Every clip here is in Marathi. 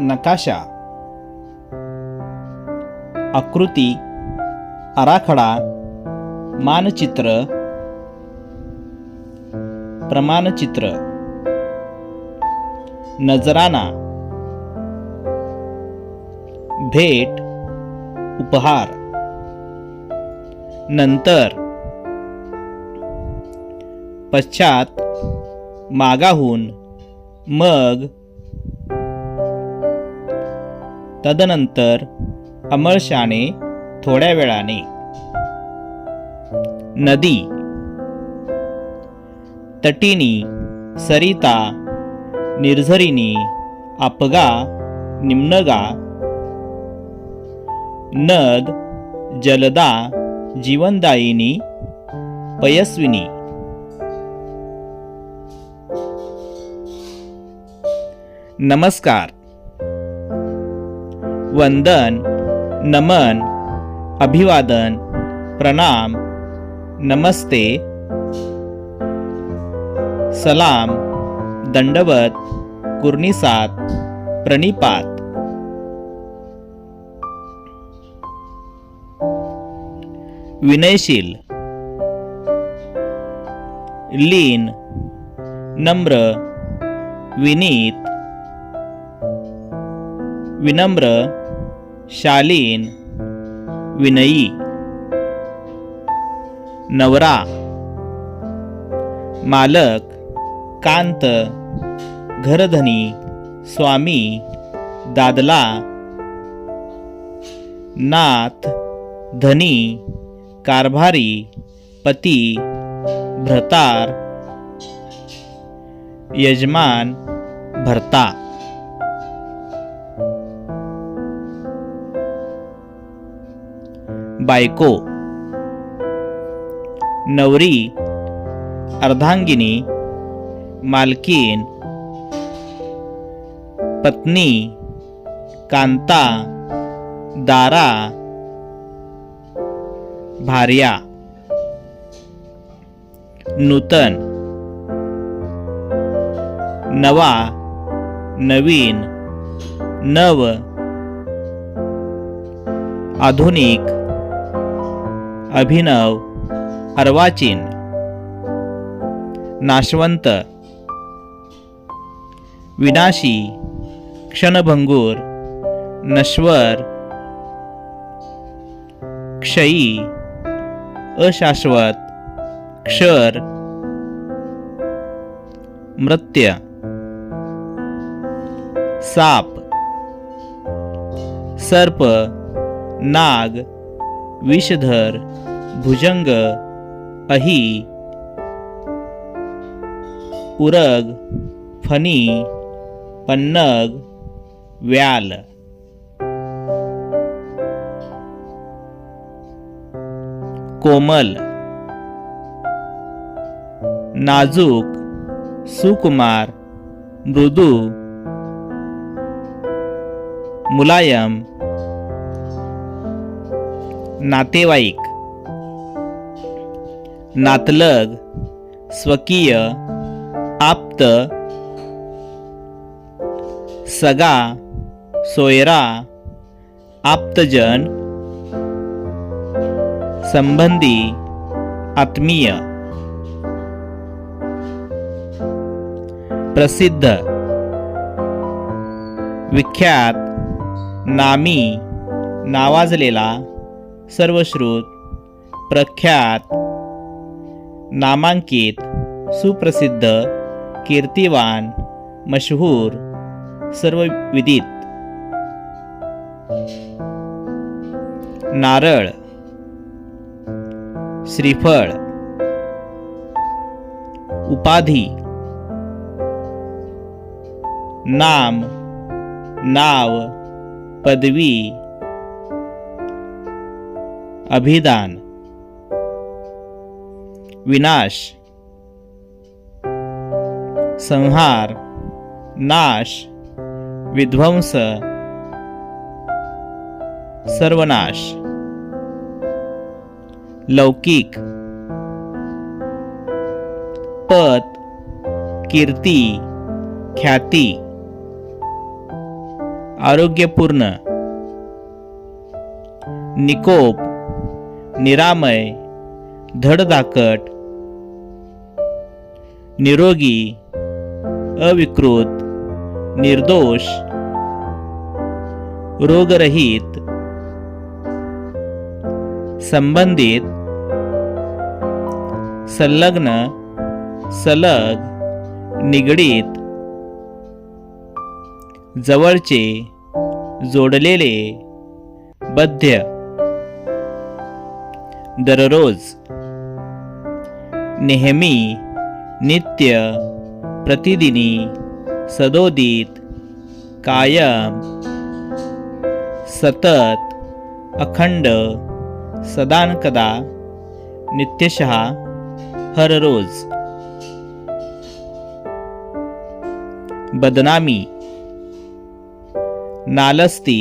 नकाशा आकृती आराखडा मानचित्र प्रमाणचित्र नजराना भेट उपहार नंतर पश्चात मागाहून मग तदनंतर अमळशाने थोड्या वेळाने नदी तटिनी सरिता निर्झरिणी अपगा निम्नगा नद जलदा जीवनदायिनी पयस्विनी. नमस्कार. वंदन नमन अभिवादन प्रणाम नमस्ते सलाम दंडवत कुर्निसात प्रणिपात. विनयशील लीन नम्र विनीत विनम्र शालीन विनयी नवरा मालक कांत घरधनी स्वामी दादला नाथ धनी कारभारी पती भ्रतार यजमान भरता। बायको. नवरी अर्धांगिनी मालकीन पत्नी कांता दारा. भार्या. नूतन. नवा नवीन. नव. आधुनिक. अभिनव अर्वाचीन नाशवंत विनाशी क्षणभंगूर नश्वर क्षयी अशाश्वत क्षर मृत्य साप सर्प नाग विषधर भुजंग अही उरग फणी पन्नग व्याल. कोमल नाजूक सुकुमार मृदू मुलायम नातेवाईक. नातलग स्वकीय आप्त सगा सोयरा आप्तजन संबंधी आत्मीय प्रसिद्ध विख्यात नामी नावाजलेला सर्वश्रुत प्रख्यात नामांकित सुप्रसिद्ध कीर्तिवान मशहूर सर्व विदित नारळ श्रीफळ. उपाधी. नाम नाव पदवी. अभिदान. विनाश संहार नाश विध्वंस सर्वनाश लौकिक पद कीर्ती ख्याती आरोग्यपूर्ण निकोप निरामय धडधाकट निरोगी अविकृत निर्दोष रोगरहित संबंधित संलग्न सलग निगडीत जवळचे जोडलेले बद्ध दररोज नेहमी नित्य प्रतिदिनी सदोदित कायम। सतत अखंड सदानकदा नित्यशः हररोज बदनामी नालस्ती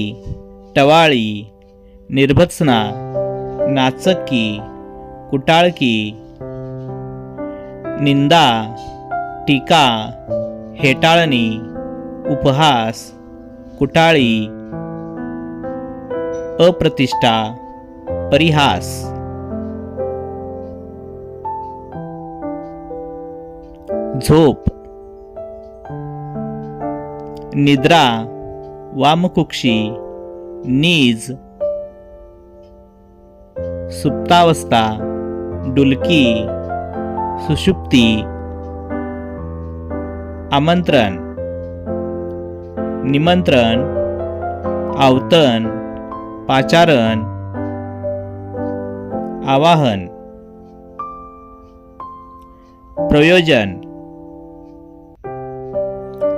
टवाळी निर्भत्सना नाचक्की कुटाळकी निंदा टीका हेटाळणी उपहास कुटाळी अप्रतिष्ठा परिहास. झोप. निद्रा वामकुक्षी नीज. सुप्तावस्था डुलकी. सुषुप्ती आमंत्रण निमंत्रण आवतन पाचारण आवाहन प्रयोजन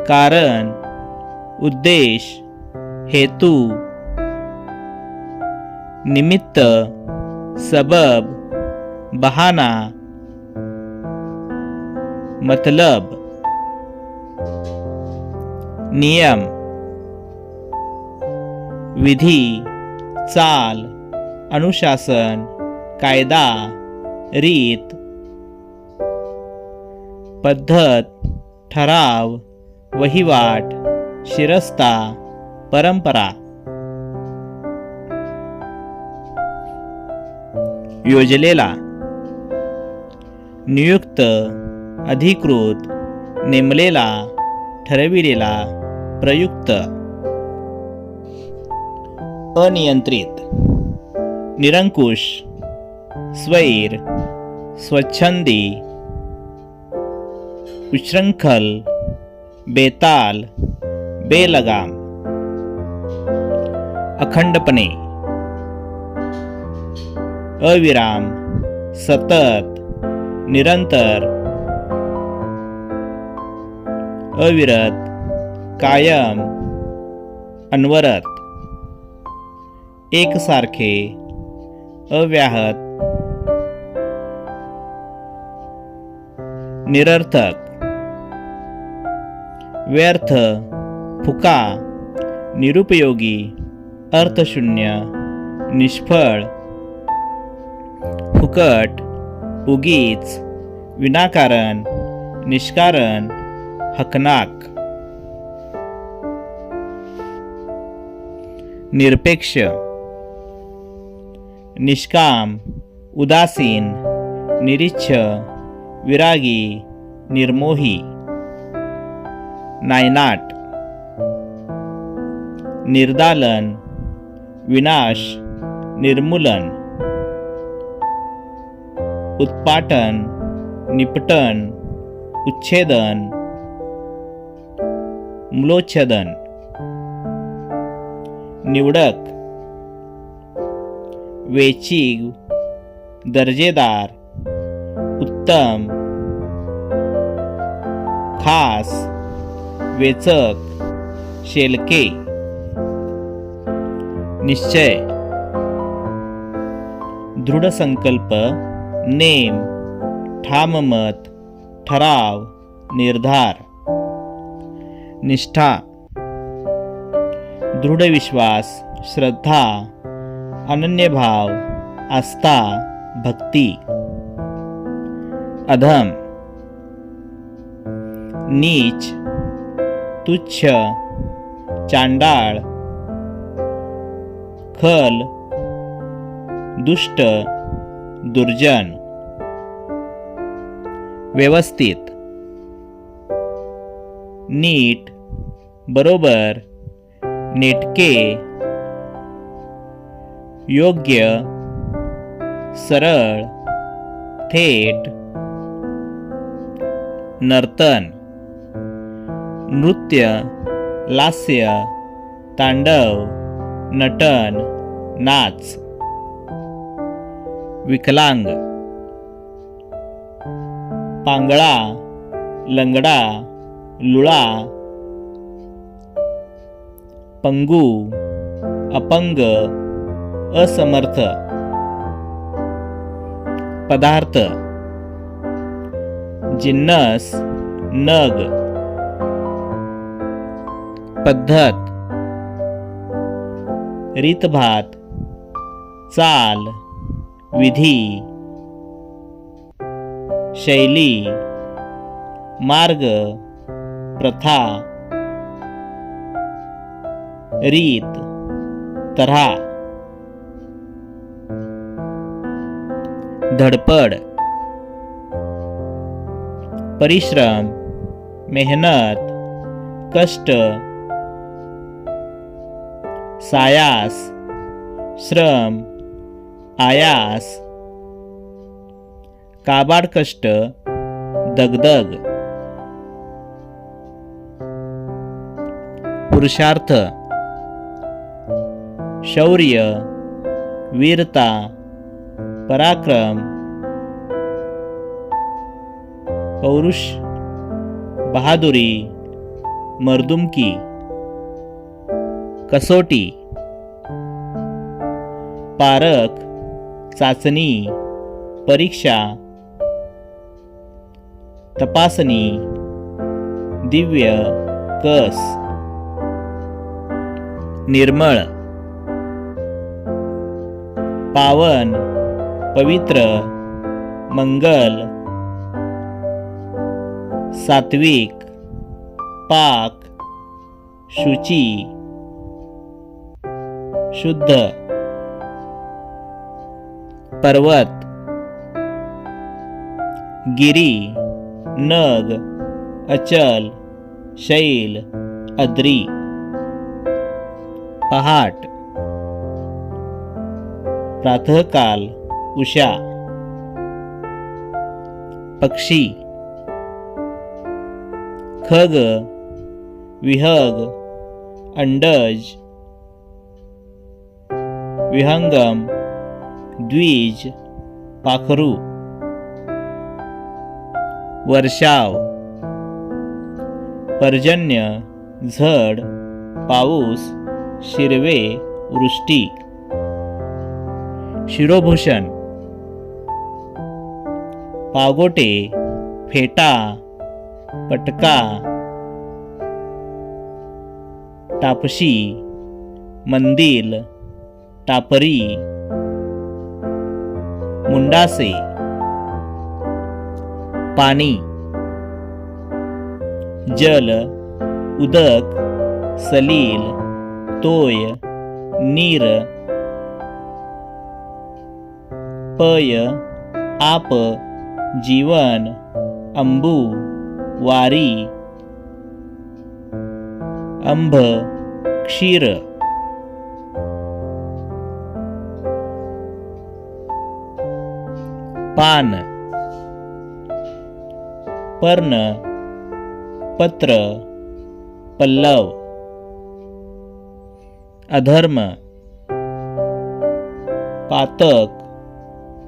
कारण उद्देश हेतू निमित्त सबब बहाना मतलब नियम विधी चाल अनुशासन कायदा रीत पद्धत ठराव वहिवाट शिरस्ता परंपरा. योजलेला. नियुक्त अधिकृत नेमलेला ठरविलेला प्रयुक्त. अनियंत्रित. निरंकुश स्वैर स्वच्छंदी. उच्छृंखल बेताल बेलगाम. अखंडपणे. अविराम सतत निरंतर. अविरत कायम अनवरत. एकसारखे अव्याहत. निरर्थक. व्यर्थ फुका निरुपयोगी अर्थशून्य निष्फळ. फुकट उगीच विनाकारण निष्कारण. हकनाक. निरपेक्ष. निष्काम उदासीन निरीच्छ विरागी निर्मोही. नायनाट. निर्दालन विनाश निर्मूलन. उत्पाटन निपटन उच्छेदन. मूलोच्छेदन. निवडक. वेचीव दर्जेदार. उत्तम. खास. वेचक. शेलके. निश्चय. दृढ संकल्प नेम. ठाम मत ठराव. निर्धार. निष्ठा दृढ विश्वास श्रद्धा अनन्यभाव आस्था भक्ती. अधम नीच तुच्छ चांडाळ खल दुष्ट दुर्जन. व्यवस्थित. नीट बरोबर. नेटके. योग्य. सरळ. थेट. नर्तन. नृत्य. लास्य. तांडव. नटन. नाच. विकलांग. पांगळा. लंगडा. लुळा. पंगू अपंग असमर्थ. पदार्थ. जिन्नस नग. पद्धत. रीतभात. चाल. विधी. शैली. मार्ग. प्रथा. रीत तऱ्हा धडपड परिश्रम मेहनत कष्ट सायास श्रम आयास काबाड कष्ट दगदग पुरुषार्थ शौर्य वीरता पराक्रम पौरुष बहादुरी मर्दुमकी कसोटी पारक चाचणी परीक्षा तपासणी दिव्य कस निर्मळ पावन पवित्र मंगल सात्विक पाक शुची शुद्ध पर्वत गिरी नग अचल शैल अद्री पहाट. प्रातःकाल उषा. पक्षी. खग. विहग. अंडज. विहंगम. द्विज. पाखरू. वर्षाव. पर्जन्य. झड. पाऊस. शिरवे. वृष्टी. शिरोभूषण पागोटे फेटा पटका टापशी मंदिल टापरी मुंडासे पाणी जल उदक सलील तोय नीर पय आप जीवन अंबू वारी अंभ क्षीर पान पर्ण पत्र पल्लव अधर्म पातक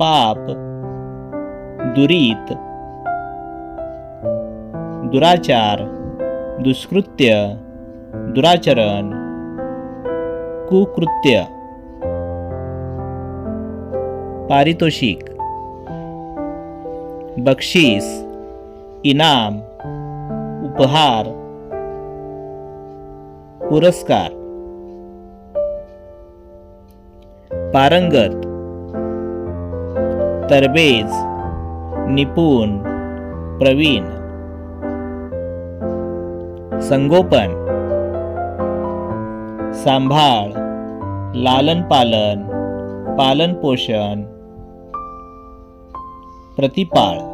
पाप दुरीत दुराचार दुष्कृत्य दुराचरण कुकृत्य। पारितोषिक। बक्षीस इनाम उपहार पुरस्कार। पारंगत। तरबेज निपुण प्रवीण. संगोपन सांभाळ लालन पालन पालन पोषण प्रतिपाळ.